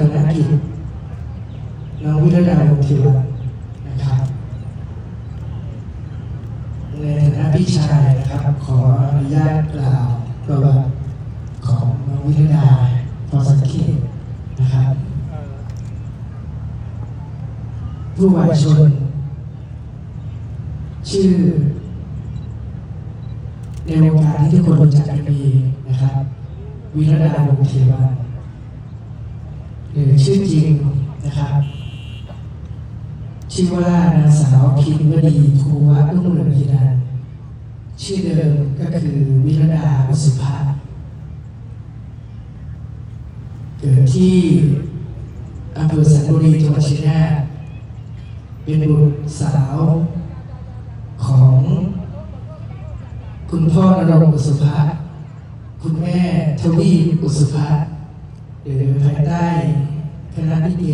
าปนกิจน้องวิรดาลงทิวันนะครับ ในฐานะพี่ชายนะครับ ขออนุญาตกล่าวประวัติของน้องวิรดาพอสังเกตนะครับ ผู้วายชน ชื่อ ในวงการที่ทุกคนรู้จักกันดีนะครับ วิรดาลงเทวันหรือชื่อจริงนะครับ ชื่อว่านางสาวพิมวดีภูวะรุ่งเรืองกีรันชื่อเดิมก็คือวิรดาอุสุภาเกิดที่อำเภอสันบุรีจังหวัดชัยนาทเป็นบุตรสาวของคุณพ่อนรงค์อุสุภาคุณแม่ทวีอุสุภาหรือภายใต้คณะลิเก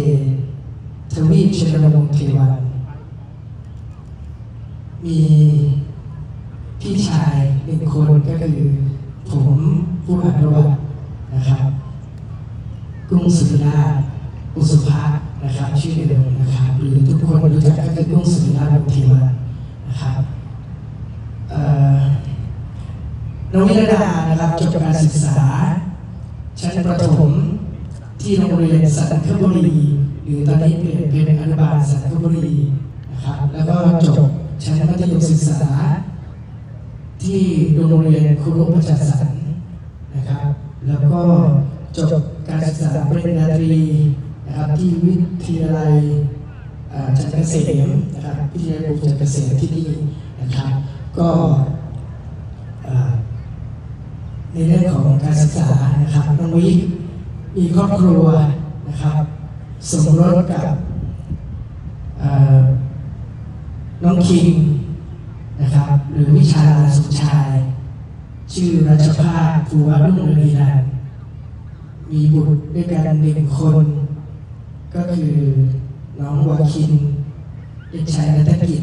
ทวีปชนรงค์เทวันมีพี่ชายหนึ่งคนก็คือผมผู้อานปรวัตนะครับกรุงศรีราอุสุภานะครับชื่อเดิมนะครับหรือทุกคนรู้จักก็คือกรุงศรีราชวงศ์เทวันนะครับน้องวิรดานะครับจบการศึกษาชั้นประถมที่โรงเรียนสันคบุรี รือตอนนี้เปลี่ยนเป็นอนุบาลสันคบุรีนะครับแล้วก็จบชั้นมัธยมศึกษา ที่โรงเรียนครูประจักษ์สรรนะครับ แล้วก็จบการศึกษาปริญญาตรีนะครับที่วิทยาลัยอ่อจันทร์เกษมนะครับวิทยาลัยจันทร์เกษมที่นี่นะครับก็ในเรื่องของการศึกษานะครับน้องวิมีครอบครัวนะครับ สมรสกับน้องคิงนะครับหรือวิชาสมชาย ชื่อรัชภาภูวะรุ่งเรืองนีรันดร์มีบุตรด้วยกันหนึ่งคน ก็คือน้องวาคินเด็กชายนัฐกิจ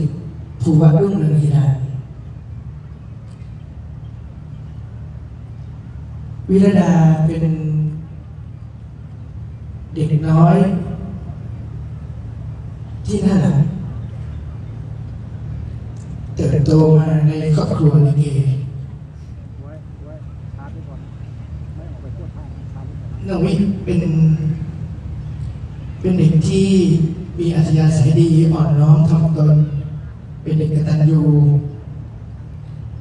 ภูวะรุ่งเรืองนีรันดร์วิรดาเป็นเด็กน้อย ที่น่ารักเติบโตมาในครอบครัวลิเกไว้ไว้ชาร์จไว้ก่อนไม่ออกไปพูดทางชาร์จไว้ก่อนน้องวิเป็นเป็นเด็กที่มีอัธยาศัยดีอ่อนน้อมถ่อมตน เป็นเด็กกตัญญู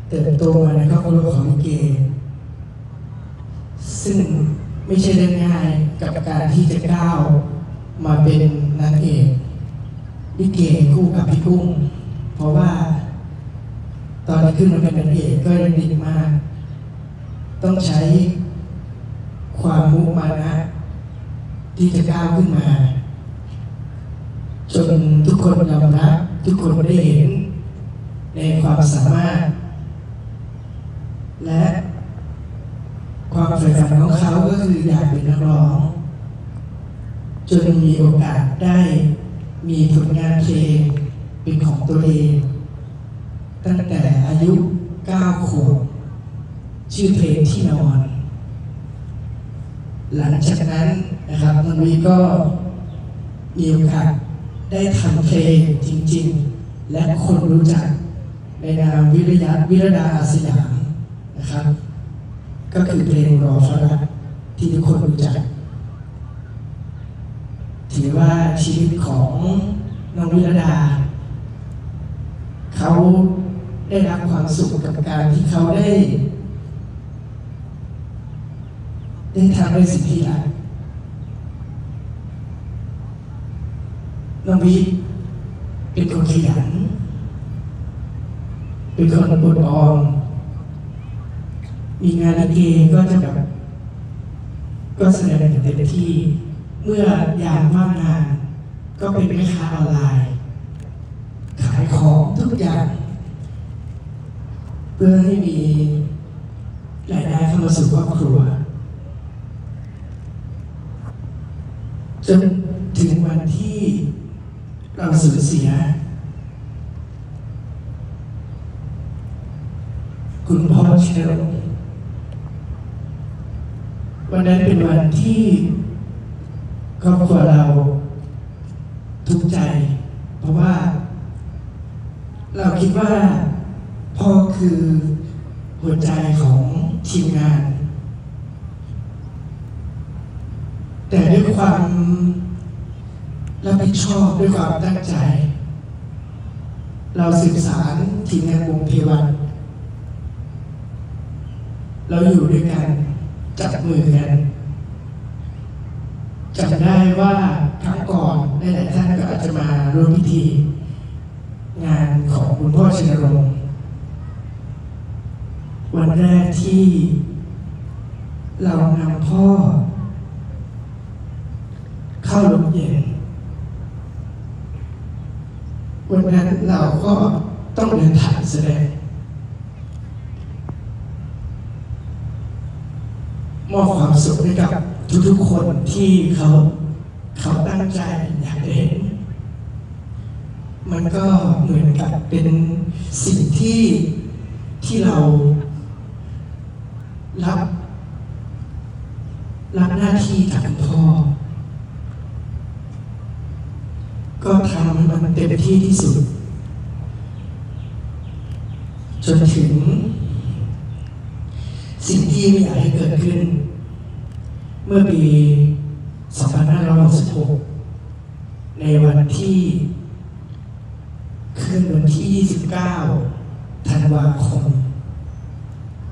เติบโตมาในครอบครัวของลิเกซึ่งไม่ใช่เรื่องง่ายกับการที่จะก้าวมาเป็นนางเอก ลิเกคู่กับพี่กุ้ง เพราะว่า ตอนที่ขึ้นมาเป็นนางเอกก็ยังดีมาก ต้องใช้ความมุมานะ ที่จะก้าวขึ้นมา จนทุกคนยอมรับทุกคนได้เห็น ในความสามารถ และความใฝ่ฝันของเขาก็คืออยากเป็นนักร้อง จนมีโอกาสได้ มีผลงานเพลงเป็นของตัวเอง ตั้งแต่อายุ 9 ขวบ ชื่อเพลงที่นอน หลังจากนั้นนะครับนนวีก็มีโอกาสได้ทำเพลงจริง ๆ และคนรู้จักในนามวิริยะวิรดาอาสยามนะครับ ก็คือเพลงรอฟรักที่ทุกคนรู้จัก ถือว่าชีวิตของน้องวิรดา เขาได้รับความสุขกับการที่เขาได้ ได้ทำในสิ่งที่รักน้องวิเป็นคนขยัน เป็นคนอดออมมีงานลิเกก็จะแบบก็แสดงอย่างเต็มที่ เมื่อยามว่างงาน ก็เป็นแม่ค้าออนไลน์ ขายของทุกอย่าง เพื่อให้มีรายได้เข้ามาสู่ครอบครัว จนถึงวันที่เราสูญเสีย คุณพ่อเชลวันนั้นเป็นวันที่ ครอบครัวเราทุกข์ใจ เพราะว่า เราคิดว่าพ่อคือหัวใจของทีมงาน แต่ด้วยความรับผิดชอบด้วยความตั้งใจ เราสื่อสารทีมงานวงเพวัน เราอยู่ด้วยกัน จับมือกัน จำได้ว่าครั้งก่อนหลายๆท่านก็อาจจะมาร่วมพิธี งานของคุณพ่อชินรงค์วันแรกที่เรานำพ่อ เข้าโรงเย็น วันนั้นเราก็ต้องเดินทางแสดงมอบความสุขให้กับ ทุกๆคนที่เขาเขาตั้งใจอยากเห็น มันก็เหมือนกับเป็นสิ่งที่ที่เรารับ รับหน้าที่จากคุณพ่อ ก็ทำให้มันเต็มที่ที่สุด จนถึง สิ่งที่ไม่อยากให้เกิดขึ้น เมื่อปี 2566 ในวันที่คืนวันที่ 29 ธันวาคม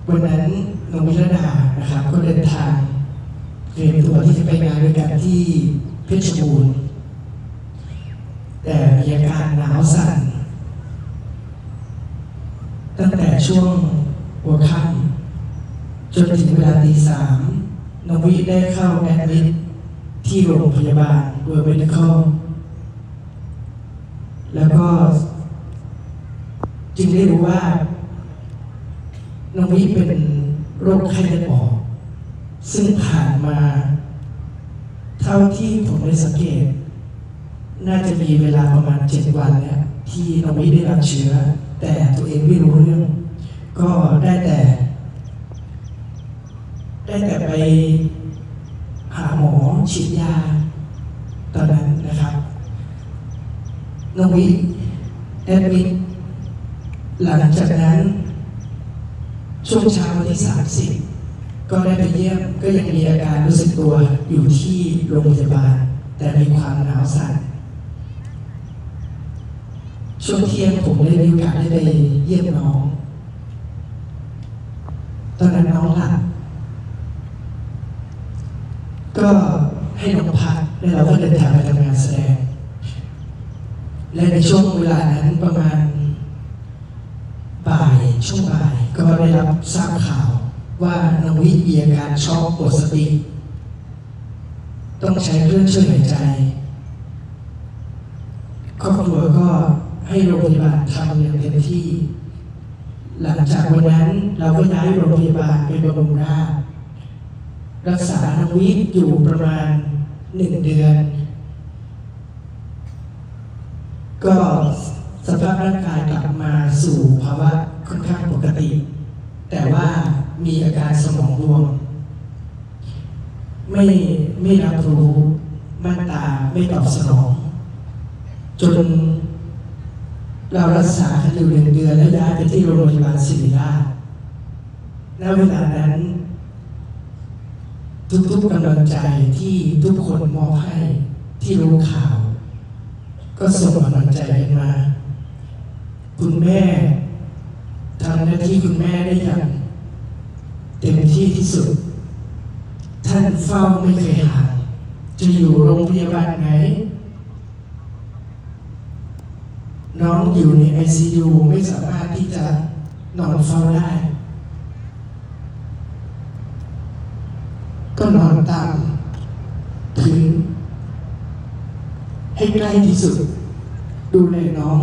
วันนั้นนงวิรดานะครับ ก็เดินทางเตรียมตัวที่จะไปงานด้วยกันที่เพชรบูรณ์ แต่มีอาการหนาวสั่น ตั้งแต่ช่วงหัวค่ำจนถึงเวลาตีสาม น้องวิได้เข้าแอดมิดที่โรงพยาบาลเวอร์เมดิคอลแล้วก็ จึงได้รู้ว่าน้องวิเป็นโรคไข้เลือดออก ซึ่งผ่านมา เท่าที่ผมได้สังเกต น่าจะมีเวลาประมาณเจ็ดวันแล้วที่น้องวิได้รับเชื้อ แต่ตัวเองไม่รู้เรื่อง ก็ได้แต่ ได้แต่ไปหาหมอฉีดยา ตอนนั้นนะครับน้องวิแอดมิดหลังจากนั้น ช่วงเช้าวันที่สามสิบก็ได้ไปเยี่ยมก็ยังมีอาการรู้สึกตัวอยู่ที่โรงพยาบาล แต่มีความหนาวสั่นช่วงเที่ยงผมได้มีโอกาสได้ไปเยี่ยมน้อง ตอนนั้นน้องหลับ ก็ให้น้องพักแล้วเราก็เดินทางไปทำงานแสดง และในช่วงเวลานั้นประมาณบ่ายช่วงบ่ายก็ได้รับทราบข่าวว่าน้องวิมีอาการช็อกหมดสติ ต้องใช้เครื่องช่วยหายใจครอบครัวก็ให้โรงพยาบาลทำอย่างเต็มที่ หลังจากวันนั้นเราก็ย้ายโรงพยาบาลไปบำรุงราษฎ รักษาน้องวิอยู่ประมาณหนึ่งเดือน ก็สภาพร่างกายกลับมาสู่ภาวะค่อนข้างปกติ แต่ว่ามีอาการสมองบวมไม่ไม่รับรู้ม่านตาไม่ตอบสนอง จนเรารักษากันอยู่หนึ่งเดือนแล้วย้ายไปที่โรงพยาบาลศิริราชณเวลานั้น ทุกๆกำลังใจที่ทุกคนมอบให้ที่รู้ข่าว ก็ส่งกำลังใจกันมา คุณแม่ทำหน้าที่คุณแม่ได้อย่างเต็มที่ที่สุด ท่านเฝ้าไม่เคยห่างจะอยู่โรงพยาบาลไหน น้องอยู่ในไอซียูไม่สามารถที่จะนอนเฝ้าได้ ก็ นอนตามพื้นให้ใกล้ที่สุด ดูแลน้อง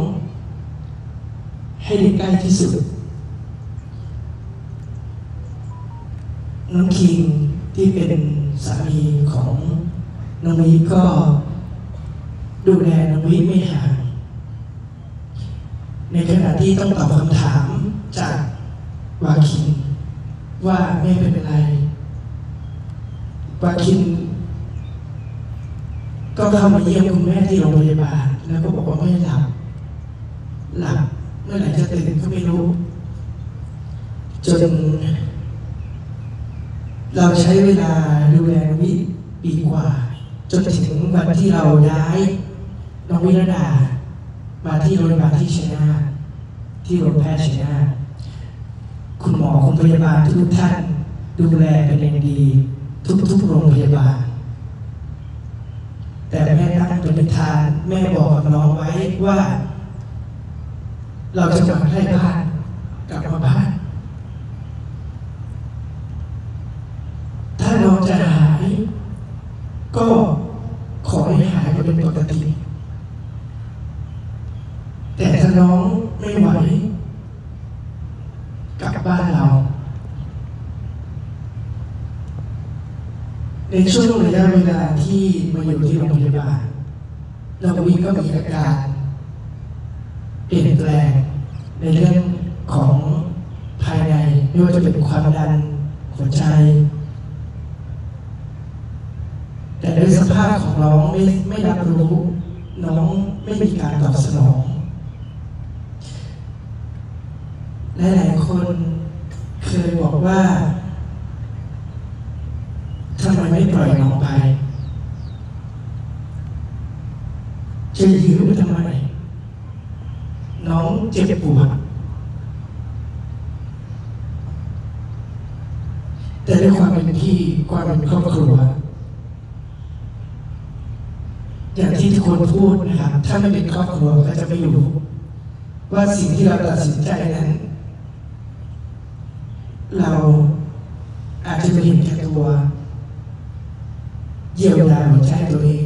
ให้ได้ใกล้ที่สุด น้องคิงที่เป็นสามีของน้องวิก็ดูแลน้องวิไม่ห่างในขณะที่ต้องตอบคำถามจากวาคินว่าไม่เป็นไร วาคิน ก็เข้ามาเยี่ยมคุณแม่ที่โรงพยาบาล แล้วก็บอกว่าไม่หลับ หลับเมื่อไหร่จะตื่นก็ไม่รู้ จน เราใช้เวลาดูแลวิปีกว่า จนถึงวันที่เราย้ายน้องวิรดา มาที่โรงพยาบาลที่ชัยนาทที่โรงแพทย์ชัยนาทคุณหมอคุณพยาบาลทุกท่าน ดูแลเป็นอย่างดี ทุกๆโรงพยาบาล แต่แม่ตั้งปณิธาน แม่บอกกับน้องไว้ว่า เราจะมาให้บ้านกลับมาบ้าน ถ้าน้องจะหาย ก็ขอให้หายเป็นปกติ แต่ถ้าน้องไม่ไหว กลับบ้านเรา ใน ช่วงระยะเวลาที่มาอยู่ที่โรงพยาบาลเราวิก็มีอาการเปลี่ยนแปลงในเรื่องของภายในไม่ว่าจะเป็นความดันหัวใจ แต่ด้วยสภาพของน้องไม่ไม่รับรู้น้องไม่มีการตอบสนองหลายๆคนเคยบอกว่า ไม่ปล่อยนองไป จะยื้อทำไม น้องเจ็บปวดแต่ด้วยความเป็นพี่ความเป็นครอบครัวอย่างที่ทุกคนพูดนะครับ ถ้าไม่เป็นครอบครัวก็จะไม่รู้ ว่าสิ่งที่เราตัดสินใจนั้น เราอาจจะไม่เห็นแก่ตัว เยียวยาหัวใจตัวเอง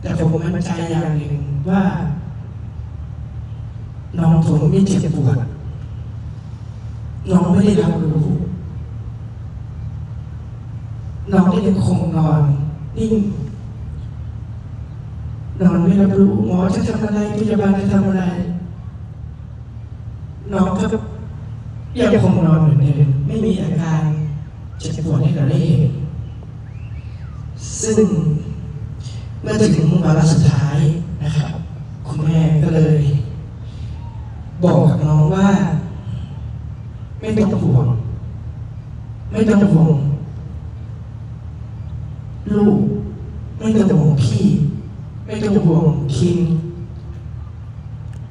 แต่ผมมั่นใจอย่างหนึ่งว่าน้องผมไม่เจ็บปวดน้องไม่ได้รับรู้น้องได้ยังคงนอนนิ่งนอนไม่รับรู้หมอจะทำอะไรพยาบาลจะทำอะไร น้องก็ยังคงนอนเหมือนเดิมไม่มีอาการเจ็บปวดให้เราได้เห็น ซึ่งเมื่อถึงวาระสุดท้ายนะครับ คุณแม่ก็เลย บอกกับน้องว่า ไม่ต้องห่วง ไม่ต้องห่วงลูก ไม่ต้องห่วงพี่ ไม่ต้องห่วงคิง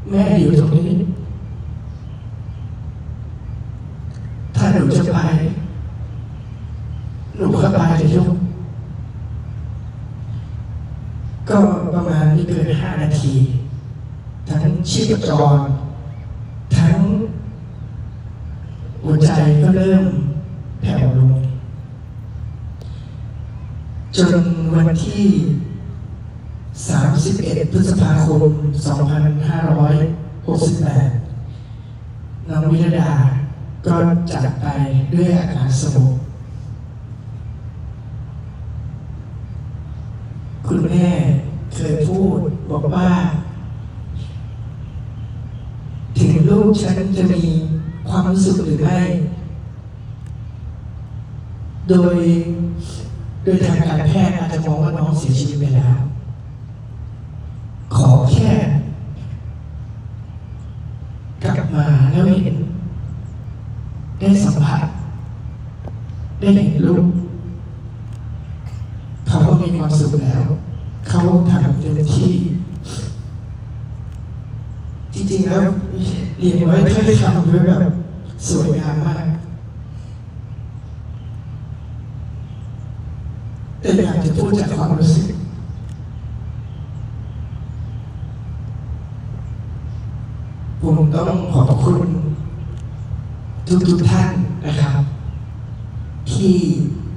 แม่อยู่ตรงนี้ ถ้าหนูจะไป หนูก็ไปเลยลูก ก็ประมาณไม่เกินห้านาที ทั้งชีพ จร ทั้งหัวใจก็เริ่มแผ่วลง จนวันที่ 31 พฤษภาคม 2568 น้องวิรดาก็จากไปด้วยอาการสงบคุณแม่เคยพูดบอกว่า ถึงลู กฉันจะมีความรู้สึกหรือไม่ โดย โดยทางการแพทย์อาจจะมองว่าน้องเสียชีวิตไปแล้ว ขอแค่ กลับมาแล้วเห็น ได้สัมผัส ได้เห็นลูก เขาก็มีความสุขแล้ว เขาทำเต็มที่ จริงๆแล้วเรียนไว้ถ้อยคำด้วยแบบสวยงามมาก แต่อยากจะพูดจากความรู้สึกผมต้องขอบคุณ ทุกทุกๆท่านนะครับ ที่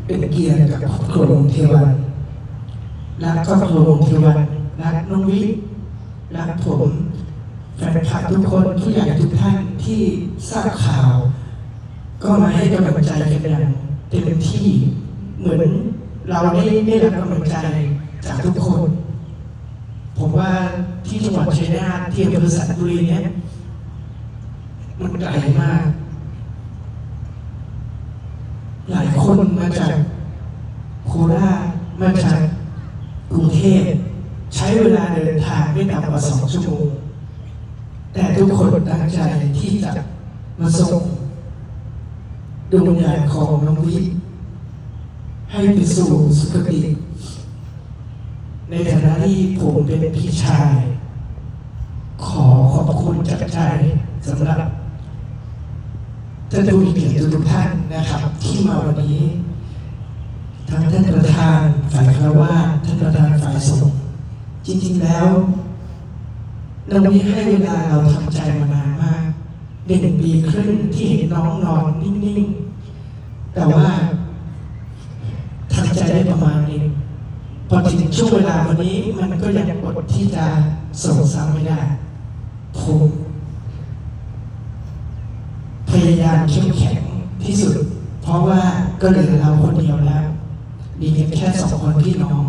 เป็นเกียรติกับครอบครัววงเทวันรักครอบครัววงเทวันรักน้องวิรักผมแฟนคลับ ทุกคนผู้ใหญ่ทุกท่านที่ทราบข่าว ก็มาให้กำลังใจกันอย่างเต็มที่เหมือนเราได้ได้รับกำลังใจจากทุกคน ผมว่าที่จังหวัดชัยนาทที่อำเภอสัตบุรีเนี้ยมันไกลมาก หลายคนมาจาก รุงเทพใช้เวลาเดินทางไม่ต่ำกว่าสองชั่วโมง แต่ทุกคนตั้งใจที่จะ มาส่งดวงวิญญาณของน้องวิให้ไปสู่สุคติ ในฐานะที่ผมเป็นพี่ชาย ขอขอบคุณจากใจสำหรับท่านผู้มีเกียรติทุกท่านนะครับ ที่มาวันนี้ทั้งท่านประธานฝ่ายคารวะท่านประธานฝ่ายสงฆ์จริงๆแล้วเรามีให้เวลาเราทำใจมานานมาก หนึ่งปีครึ่งที่เห็นน้องนอนนิ่งๆ แต่ว่าทำใจได้ประมาณนึงพอถึงช่วงเวลาวันนี้มันก็ยังอดที่จะส่งซ้ำไม่ได้ผมพยายามเข้มแข็งที่สุด เพราะว่าก็เหลือเราคนเดียวแล้วมีเพียงแค่สองคนพี่น้อง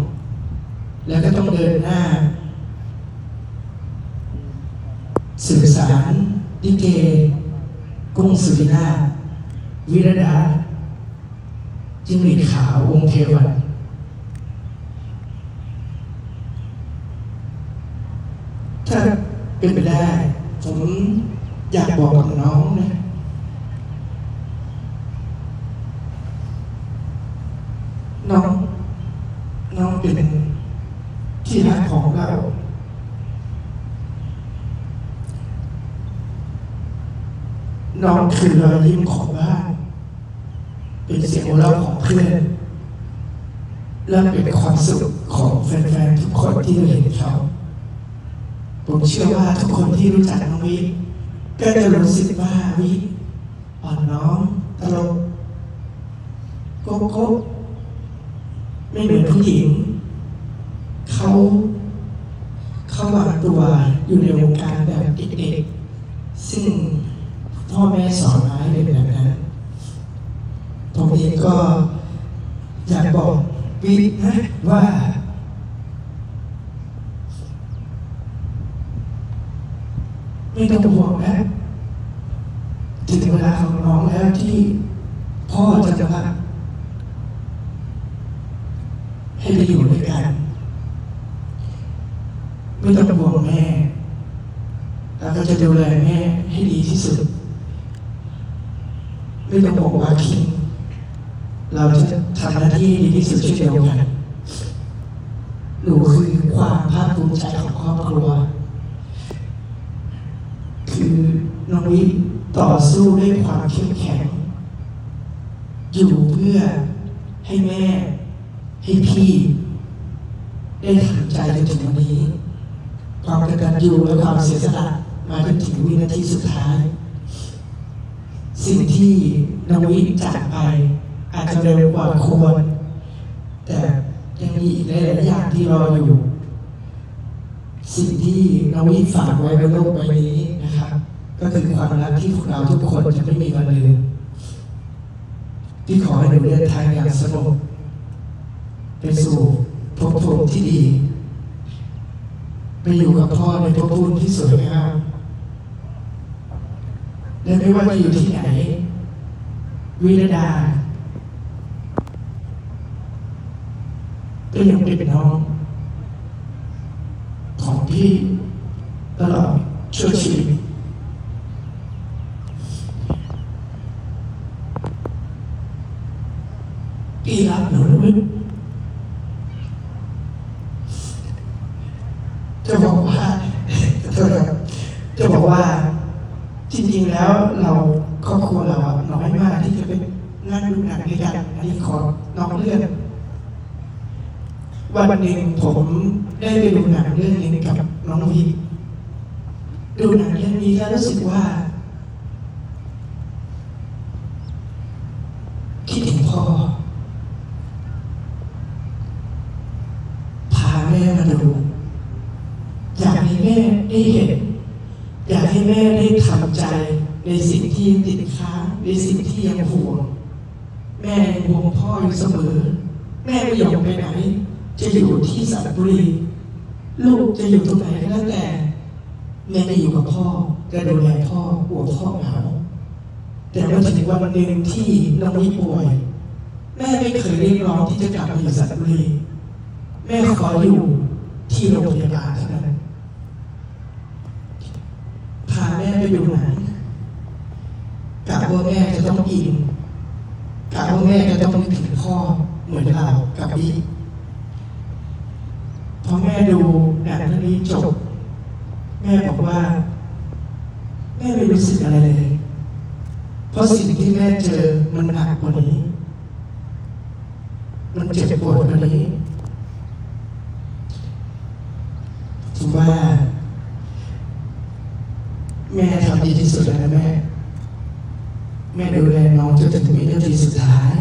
แล้วก็ต้องเดินหน้า สื่อสาร ดิเกกุ้งสุรินาวิรดาจิงหรีดขาวองเทวันถ้าเป็นไปได้ ผมอยากบอกกับน้องนะ น้อง น้องเป็นที่รักของเรา น้อง คือรอยยิ้มของบ้านเป็นเสียงหัวเราะของเพื่อนและเป็นความสุขของแฟนๆทุกคนที่เห็นเขาผมเชื่อว่าทุกคนที่รู้จักน้องวิก็จะรู้สึกว่าวิอ่อนน้อมตลกโกโก้ไม่เหมือนผู้หญิง เขาเขาวางตัวอยู่ในวงการแบบเด็กๆซึ่ง อแม่สอนมาให้เป็นแบบนั้นผมเองก็อยากบอกวินะว่า ไม่ต้องห่วงนะถึงเวลาของน้องแล้วที่พ่อจะจะพักให้ไปอยู่ด้วยกัน ไม่ต้องห่วงแม่ แล้วก็จะดูแลแม่ให้ดีที่สุด ไม่ต้องบอกว่าคิงเราจะทำหน้าที่ดีที่สุดเช่นเดียวกันหนูคือความภาคภูมิใจของครอบครัว คือน้องวิต่อสู้ด้วยความเข้มแข็ง อยู่เพื่อให้แม่ ให้พี่ ได้ทำใจจนถึงวันนี้ ความกตัญญูและความเสียสละมาจนถึงวินาทีสุดท้าย สิ่งที่นวิจากไป อาจจะเร็วกว่าควร แต่ยังมีอีกหลายๆอย่างที่รออยู่ สิ่งที่นวิฝากไว้บนโลกใบนี้นะครับ ก็คือความรักที่พวกเราทุกคนจะไม่มีวันลืมที่ขอให้หนูเดินทางอย่างสงบไปสู่ภพภูมิที่ดี ไปอยู่กับพ่อในภพภูมิที่สวยงาม และไม่ว่าจะอยู่ที่ไหน วิรดา ก็ยังเป็นน้อง ของพี่ตลอดชั่วชีวิตพี่รักหนูนะมึงจะบอกว่าโทษครับจะบอกว่า จริงๆแล้วเราครอบครัวเราอะน้อยมากที่จะเป็นนั่งดูหนังด้วยกันอันนี้ขอน้องเรื่อนวันหนึ่งผมได้ไปดูหนังเรื่องหนึงกับน้องพีดูหนังเรื่องนี้แล้วรู้สึกว่า คิดถึงพ่อ พาแม่มาดู อยากให้แม่ได้เห็น อยากให้แม่ได้ทำใจ ในสิ่งที่ยังติดค้างในสิ่งที่ยังห่วง แม่ห่วงพ่ออยู่เสมอ แม่ไม่ยอมไปไหน จะอยู่ที่สระบุรี ลูกจะอยู่ตรงไหนก็แล้วแต่แม่จะอยู่กับพ่อจะดูแลพ่อกลัวพ่อเหงาแต่เมื่อถึงวันหนึ่งที่น้องวิป่วย แม่ไม่เคยเรียกร้องที่จะกลับมาอยู่สระบุรี แม่ขออยู่ที่โรงพยาบาลเท่านั้นพาแม่ไปอยู่ไหน กะว่าแม่จะต้องอินกะว่าแม่จะต้องนึกถึงพ่อเหมือนเรากับพี่พอแม่ดูหนังเรื่องนี้จบ แม่บอกว่า แม่ไม่รู้สึกอะไรเลย เพราะสิ่งที่แม่เจอมันหนักกว่านี้ มันเจ็บปวดกว่านี้ถือว่า แม่ทำดีที่สุดแล้วนะแม่ แม่ดูแลน้องจนถึงวินาทีสุดท้าย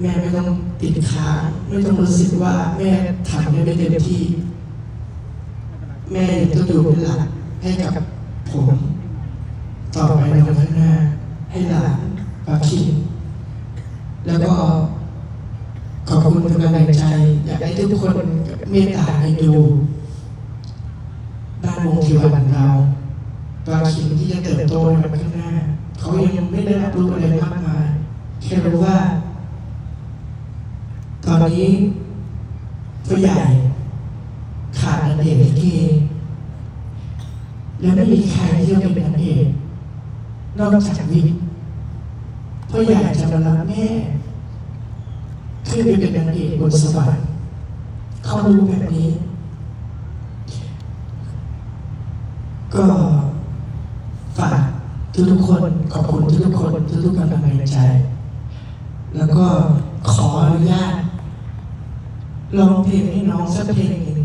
แม่ไม่ต้องติดค้างไม่ต้องรู้สึกว่าแม่ทำได้ไม่เต็มที่ แม่ต้องอยู่เป็นหลักให้กับผม ต่อไปในวันข้างหน้า ให้หลานปาคินแล้วก็ขอบคุณกำลังใจ อยากให้ทุกคนเมตตาให้ดูด้านวงทิวันเรา ปาคินที่จะเติบโตในวันข้างหน้า เขายังไม่ได้รับรู้อะไรมากมายแค่รู้ว่า ตอนนี้ผู้ใหญ่ขาดนางเอกลิเกแล้วไม่มีใครที่จะเป็นนางเอกนอกจากวิกพ่อใหญ่จะมารับแม่ขึ้นไปเป็นนางเอกบนสวรรค์เขารู้แบบนี้ ก็ ทุกๆคนขอบคุณทุกๆคนทุกๆกำลังใจ แล้วก็ขออนุญาตร้องเพลงให้น้องสักเพลงหนึ่ง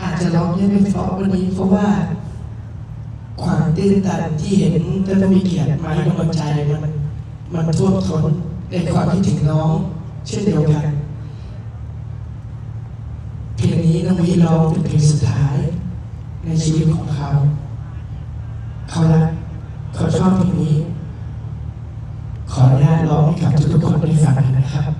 อาจจะร้องได้ไม่เพราะวันนี้เพราะว่า ความตื้นตันที่เห็นและมีเกียรติมาให้กำลังใจมันมันท่วมท้นในความคิดถึงน้อง เช่นเดียวกัน เพลงนี้น้องวีร้องเป็นเพลงสุดท้าย ในชีวิตของเขา เขารัก เขาชอบเพลงนี้ ขออนุญาตร้องให้กับทุกๆคนได้ฟังนะครับ